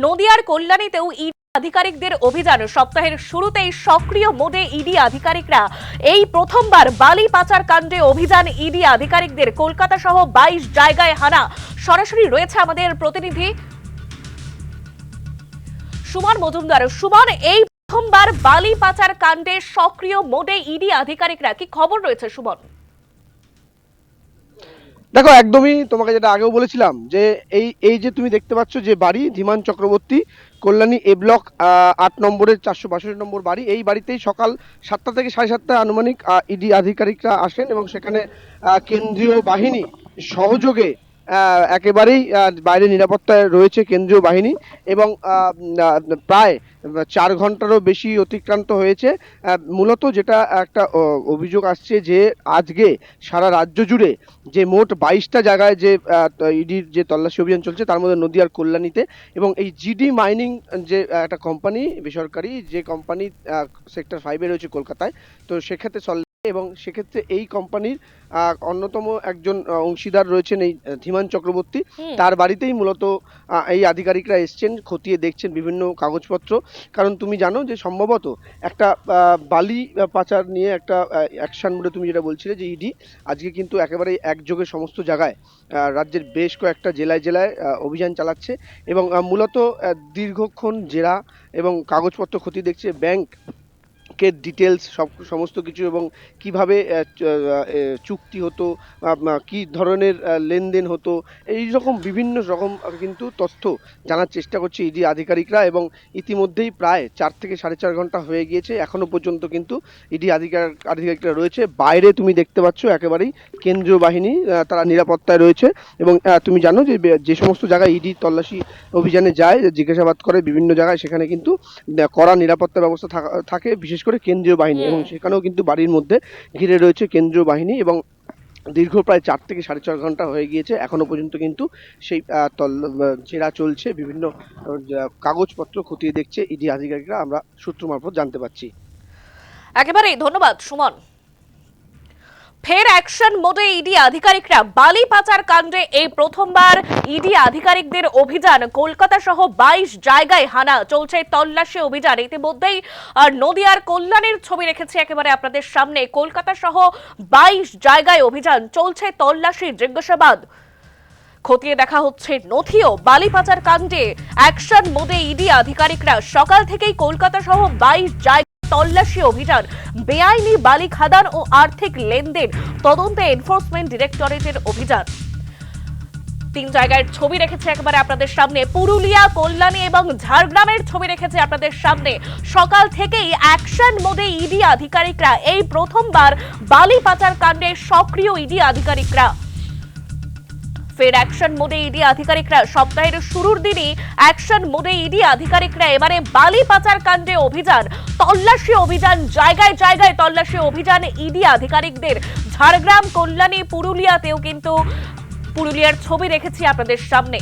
নদিয়ার কল্যাণীতেও ইডি আধিকারিকদের অভিযান। সপ্তাহের শুরুতেই সক্রিয় মোডে ইডি আধিকারিকরা। এই প্রথমবার বালি পাচার কাণ্ডে অভিযান ইডি আধিকারিকদের। কলকাতা সহ বাইশ জায়গায় হানা। সরাসরি রয়েছে আমাদের প্রতিনিধি সুমন মজুমদার। সুমন, এই প্রথমবার বালি পাচার কাণ্ডে সক্রিয় মোডে ইডি আধিকারিকরা কি খবর রয়েছে সুমন? দেখো, একদমই তোমাকে যেটা আগেও বলেছিলাম যে এই এই যে তুমি দেখতে পাচ্ছ যে বাড়ি, ধীমান চক্রবর্তী, কল্যাণী এ ব্লক আট নম্বরের চারশো বাষট্টি নম্বর বাড়ি। এই বাড়িতেই সকাল সাতটা থেকে সাড়ে সাতটা আনুমানিক ইডি আধিকারিকরা আসেন এবং সেখানে কেন্দ্রীয় বাহিনী সহযোগে একেবারেই বাইরে নিরাপত্তায় রয়েছে কেন্দ্রীয় বাহিনী এবং প্রায় চার ঘন্টারও বেশি অতিক্রান্ত হয়েছে। মূলত যেটা একটা অভিযোগ আসছে যে আজকে সারা রাজ্য জুড়ে যে মোট বাইশটা জায়গায় যে ইডির যে তল্লাশি অভিযান চলছে তার মধ্যে নদিয়ার কল্যাণীতে এবং এই জিডি মাইনিং যে একটা কোম্পানি বেসরকারি যে কোম্পানি সেক্টর ফাইভে রয়েছে কলকাতায়, তো সেক্ষেত্রে এবং সেক্ষেত্রে এই কোম্পানির অন্যতম একজন অংশীদার রয়েছেন এই ধীমান চক্রবর্তী। তার বাড়িতেই মূলত এই আধিকারিকরা এসছেন খতিয়ে দেখছেন বিভিন্ন কাগজপত্র। কারণ তুমি জানো যে সম্ভবত একটা বালি পাচার নিয়ে একটা অ্যাকশন বলে তুমি যেটা বলছিলে যে ইডি আজকে কিন্তু একেবারে একযোগে সমস্ত জায়গায় রাজ্যের বেশ কয়েকটা জেলায় জেলায় অভিযান চালাচ্ছে এবং মূলত দীর্ঘক্ষণ জেরা এবং কাগজপত্র খতিয়ে দেখছে ব্যাংক কে ডিটেলস সব, সমস্ত কিছু এবং কীভাবে চুক্তি হতো কি ধরনের লেনদেন হতো, এই রকম বিভিন্ন রকম কিন্তু তথ্য জানার চেষ্টা করছে ইডি আধিকারিকরা এবং ইতিমধ্যেই প্রায় চার থেকে সাড়ে চার ঘণ্টা হয়ে গিয়েছে। এখনও পর্যন্ত কিন্তু ইডি আধিকারিক আধিকারিকরা রয়েছে। বাইরে তুমি দেখতে পাচ্ছ একেবারেই কেন্দ্রীয় বাহিনী তারা নিরাপত্তায় রয়েছে এবং তুমি জানো যে যে সমস্ত জায়গায় ইডি তল্লাশি অভিযানে যায়, জিজ্ঞাসাবাদ করে বিভিন্ন জায়গায়, সেখানে কিন্তু কড়া নিরাপত্তা ব্যবস্থা থাকা- থাকে। বিশেষ করে কেন্দ্রীয় বাহিনী এবং সেখানেও কিন্তু বাড়ির মধ্যে ঘিরে রয়েছে কেন্দ্রীয় বাহিনী এবং দীর্ঘ প্রায় চার থেকে সাড়ে চার ঘণ্টা হয়ে গিয়েছে। এখনও পর্যন্ত কিন্তু সেই তল জেরা চলছে। বিভিন্ন কাগজপত্র খতিয়ে দেখছে ইডি আধিকারিকরা। আমরা সূত্র মারফত জানতে পারছি। একেবারেই। ধন্যবাদ সুমন। ফের অ্যাকশন মোডে ইডি আধিকারিকরা। বালি পাচার কাণ্ডে এই প্রথমবার ইডি আধিকারিকদের অভিযান। কলকাতা সহ বাইশ জায়গায় হানা চলছে তল্লাশি অভিযান। ইতিমধ্যেই নদিয়ার কল্যাণের ছবি রেখেছি একেবারে আপনাদের সামনে। কলকাতা সহ বাইশ জায়গায় অভিযান চলছে তল্লাশি, জিজ্ঞাসাবাদ। খতিয়ে দেখা হচ্ছে নথিও। বালি পাচার কাণ্ডে অ্যাকশন মোডে ইডি আধিকারিকরা। সকাল থেকেই কলকাতা সহ বাইশ জায়গায় তল্লাশি অভিযান, বেআইনি বালি খাদান ও আর্থিক লেনদেন, তদন্তে এনফোর্সমেন্ট ডিরেক্টরেটের অভিযান। তিন জায়গার ছবি রেখেছে একেবারে আপনাদের সামনে। পুরুলিয়া, কল্যাণী এবং ঝাড়গ্রামের ছবি রেখেছে আপনাদের সামনে। সকাল থেকেই অ্যাকশন মোডে ইডি আধিকারিকরা এই প্রথমবার বালি পাচার কাণ্ডে সক্রিয় ইডি আধিকারিকরা। ফের অ্যাকশন মোডে ইডি আধিকারিকরা। সপ্তাহের শুরুর দিনই অ্যাকশন মোডে ইডি আধিকারিকরা এবারে বালি পাচার কাণ্ডে অভিযান, তল্লাশি অভিযান, জায়গায় জায়গায় তল্লাশি অভিযান ইডি আধিকারিকদের। ঝাড়গ্রাম, কল্যাণী, পুরুলিয়াতেও কিন্তু পুরুলিয়ার ছবি রেখেছি আপনাদের সামনে।